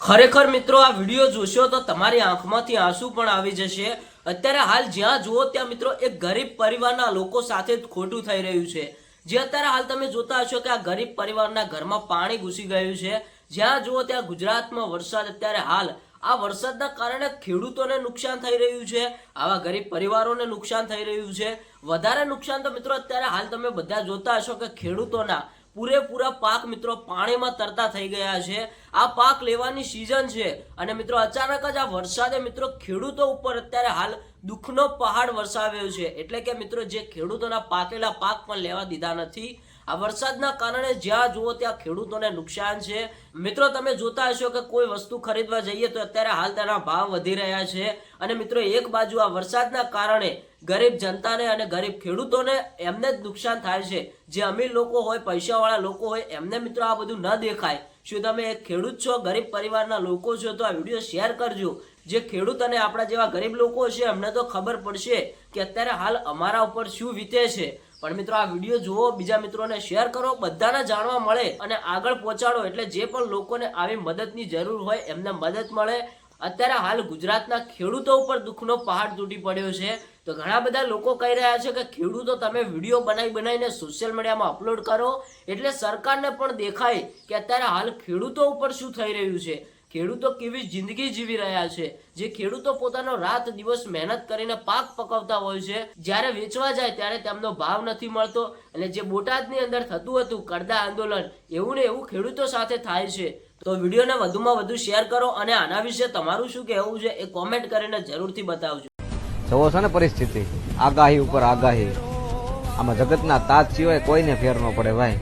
ખરેખર મિત્રો, આ વીડિયો જોશો તો તમારી આંખમાંથી આંસુ પણ આવી જશે. અત્યારે હાલ જ્યાં જુઓ ત્યાં મિત્રો, એક ગરીબ પરિવારના લોકો સાથે જ ખોટું થઈ રહ્યું છે. જે અત્યારે હાલ તમે જોતા હશો કે આ ગરીબ પરિવારના ઘરમાં પાણી ઘૂસી ગયું છે. જ્યાં જુઓ ત્યાં ગુજરાતમાં વરસાદ અત્યારે હાલ. આ વરસાદના કારણે ખેડૂતોને નુકસાન થઈ રહ્યું છે, આવા ગરીબ પરિવારોને નુકસાન થઈ રહ્યું છે. વધારે નુકસાન તો મિત્રો, અત્યારે હાલ તમે બધા જોતા હશો કે ખેડૂતોના પૂરેપૂરા પાક મિત્રો પાણીમાં તરતા થઈ ગયા છે. આ પાક લેવાની સિઝન છે. અને મિત્રો અચાનક જ આ વરસાદે મિત્રો ખેડૂતો ઉપર અત્યારે હાલ દુઃખનો પહાડ વરસાવ્યો છે. એટલે કે મિત્રો જે ખેડૂતોના પાકેલા પાક પણ લેવા દીધા નથી. આ વરસાદના કારણે જ્યાં જુઓ ત્યાં ખેડૂતોને નુકસાન છે. મિત્રો, તમે જોતા હશો કે કોઈ વસ્તુ ખરીદવા જઈએ તો અત્યારે હાલ તેના ભાવ વધી રહ્યા છે. અને મિત્રો, એક બાજુ આ વરસાદના કારણે ગરીબ જનતાને અને ગરીબ ખેડૂતોને એમને જ નુકસાન થાય છે. જે અમીર લોકો હોય, પૈસાવાળા લોકો હોય, એમને મિત્રો આ બધું ન દેખાય. શું તમે એક ખેડૂત છો, ગરીબ પરિવારના લોકો છો, તો આ વીડિયો શેર કરજો. જે ખેડૂત અને આપણા જેવા ગરીબ લોકો છે એમને તો ખબર પડશે કે અત્યારે હાલ અમારા ઉપર શું વીતે છે. પણ મિત્રો આ વીડિયો જુઓ, બીજા મિત્રોને શેર કરો, બધાને જાણવા મળે અને આગળ પહોંચાડો એટલે જે પણ લોકોને આવી મદદની જરૂર હોય એમને મદદ મળે. અત્યારે હાલ ગુજરાતના ખેડૂતો ઉપર દુઃખનો પહાડ તૂટી પડ્યો છે. તો ઘણા બધા લોકો કહી રહ્યા છે કે ખેડૂતો તમે વીડિયો બનાવી બનાવીને સોશિયલ મીડિયામાં અપલોડ કરો. એટલે સરકારને પણ દેખાય કે અત્યારે હાલ ખેડૂતો ઉપર શું થઈ રહ્યું છે. ખેડૂતો કેવી જિંદગી જીવી રહ્યા છે? જે ખેડૂતો પોતાનો રાત દિવસ મહેનત કરીને પાક પકવતા હોય છે, જ્યારે વેચવા જાય ત્યારે તેમનો ભાવ નથી મળતો અને જે બોટાદની અંદર થતું હતું કરદા આંદોલન, એવું ને એવું ખેડૂતો સાથે થાય છે. તો વિડીયોને વધુમાં વધુ શેર કરો અને આના વિશે તમારું શું કહેવું છે એ કોમેન્ટ કરીને જરૂરથી બતાવજો. જવો છે ને પરિસ્થિતિ. આગાહી ઉપર આગાહી. આમાં જગતના તાજ સિવાય કોઈને ફેર ન પડે ભાઈ.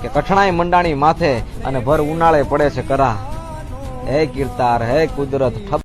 કે કઠણાઈ મંડાણી માથે અને ભર ઉનાળે પડે છે કરા. હે કિરતાર હે કુદરત